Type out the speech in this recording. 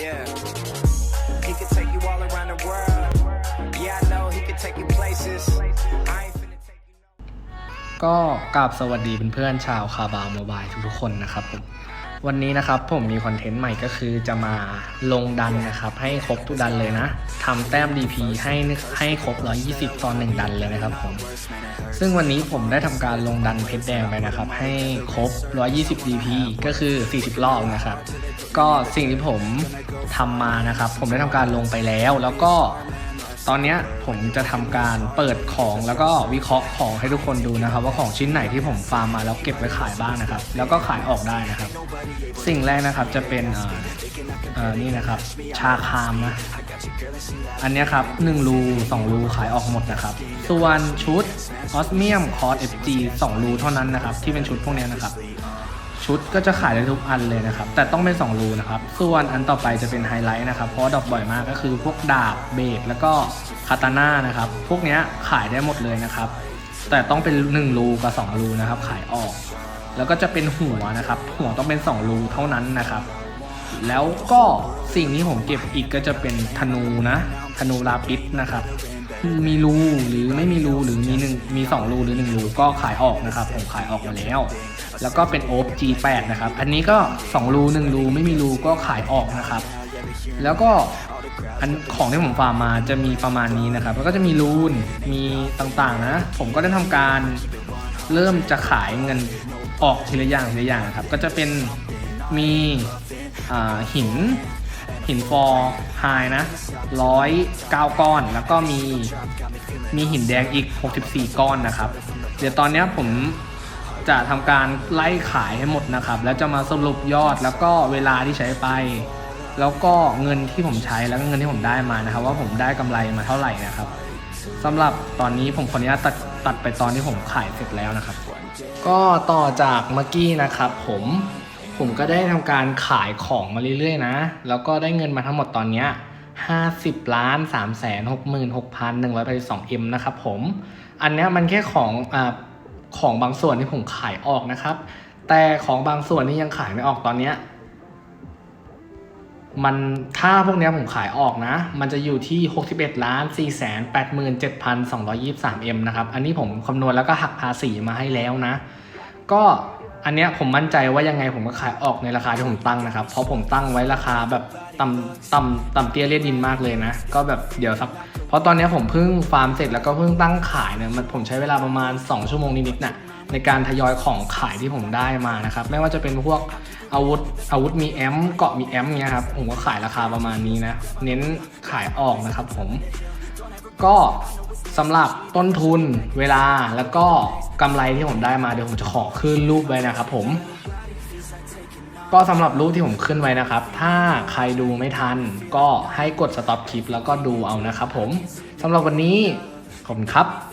Yeah. He could take you all around the world. Yeah, I know he could take you places. I ain't finna take you. ก็กราบสวัสดีเพื่อนๆชาวคาบาวโมบายทุกๆคนนะครับผม วันนี้นะครับผมมีคอนเทนต์ใหม่ก็คือจะมาลงดันนะครับ ให้ครบทุกดันเลยนะทำแต้ม DP ให้ให้ครบ 120 ตอน 1 ดันเลยนะครับผม ซึ่งวันนี้ผมได้ทำการลงดันเพชรแดงไปนะครับ ให้ครบ 120 DP ก็คือ 40 รอบนะครับ ก็สิ่งที่ผมทำมานะครับ ผมได้ทำการลงไปแล้ว แล้วก็ตอนนี้ผมจะทำการเปิดของแล้วก็วิเคราะห์ของให้ทุกคนดูนะครับ ว่าของชิ้นไหนที่ผมฟาร์มมาแล้วเก็บไว้ขายบ้างนะครับ แล้วก็ขายออกได้นะครับ สิ่งแรกนะครับจะเป็นอ่านี่นะครับ ชาคามนะอันนี้ครับ1รู2รูขายออกหมดนะครับ ส่วนชุดออสเมียมคอร์ส FG 2รูเท่านั้นนะครับ ที่เป็นชุดพวกนี้นะครับ ชุดก็จะขายได้ทุกอันเลยนะครับ แต่ต้องเป็น2รูนะครับ ส่วนอันต่อไปจะเป็นไฮไลท์นะครับ เพราะดอกบ่อยมากก็คือพวกดาบเบรกแล้วก็คาตาน่านะครับ พวกนี้ขายได้หมดเลยนะครับ แต่ต้องเป็น1รูกับ2รูนะครับ ขายออก แล้วก็จะเป็นหัวนะครับ หัวต้องเป็น2รูเท่านั้นนะครับ แล้วก็สิ่งที่ผมเก็บอีกก็จะเป็นธนูนะ ธนูลาปิสนะครับ มีรูหรือไม่มีรูหรือมี หนึ่งมีสองรูหรือหนึ่งรูก็ขายออกนะครับผมขายออกมาแล้ว แล้วก็เป็นโอ๊บ G8 นะครับอันนี้ก็สองรูหนึ่งรูไม่มีรูก็ขายออกนะครับแล้วก็อันของที่ผมฟาร์มมาจะมีประมาณนี้นะครับ แล้วก็จะมีรูนมีต่างๆนะ ผมก็ได้ทำการเริ่มจะขายเงินออกทีละอย่างทีละอย่างครับ ก็จะเป็นมีอ่าหิน หินฟอร์ไฮนะร้อยเก้าก้อน แล้วก็มีมีหินแดงอีก 64 ก้อนนะครับ เดี๋ยวตอนนี้ผมจะทำการไล่ขายให้หมดนะครับ แล้วจะมาสรุปยอดแล้วก็เวลาที่ใช้ไป แล้วก็เงินที่ผมใช้แล้วก็เงินที่ผมได้มานะครับ ว่าผมได้กำไรมาเท่าไหร่นะครับสำหรับตอนนี้ผมขออนุญาตตัดตัดไปตอนที่ผมขายเสร็จแล้วนะครับ ก็ต่อจากเมื่อกี้นะครับผม ผมก็ได้ทำการขายของมาเรื่อยๆนะ แล้วก็ได้เงินมาทั้งหมดตอนเนี้ย50ล้าน3แสน6 6 1 8 2 M นะครับผม อันเนี้ยมันแค่ของอ่าของบางส่วนที่ผมขายออกนะครับ แต่ของบางส่วนที่ยังขายไม่ออกตอนเนี้ยมันถ้าพวกเนี้ยผมขายออกนะ มันจะอยู่ที่ 61ล้าน4แสน87,223 M นะครับ อันนี้ผมคำนวณแล้วก็หักภาษีมาให้แล้วนะ ก็ อันเนี้ยผมมั่นใจว่ายังไงผมก็ขายออกในราคาที่ผมตั้งนะครับ เพราะผมตั้งไว้ราคาแบบต่ำต่ำต่ำเตี้ยเลียดินมากเลยนะ ก็แบบเดี๋ยวสัก เพราะตอนเนี้ยผมเพิ่งฟาร์มเสร็จแล้วก็เพิ่งตั้งขายเนี่ยมันผมใช้เวลาประมาณ 2 ชั่วโมงนิดๆน่ะในการทยอยของขายที่ผมได้มานะครับ ไม่ว่าจะเป็นพวกอาวุธอาวุธมีแอมเกาะมีแอมเงี้ยครับผมก็ขายราคาประมาณนี้นะ เน้นขายออกนะครับผม ก็สำหรับต้นทุนเวลาแล้วก็กำไรที่ผมได้มาเดี๋ยวผมจะขอขึ้นรูปไว้นะครับผม ก็สำหรับรูปที่ผมขึ้นไว้นะครับ ถ้าใครดูไม่ทันก็ให้กดสต็อปคลิปแล้วก็ดูเอานะครับผมสำหรับวันนี้ขอบคุณครับ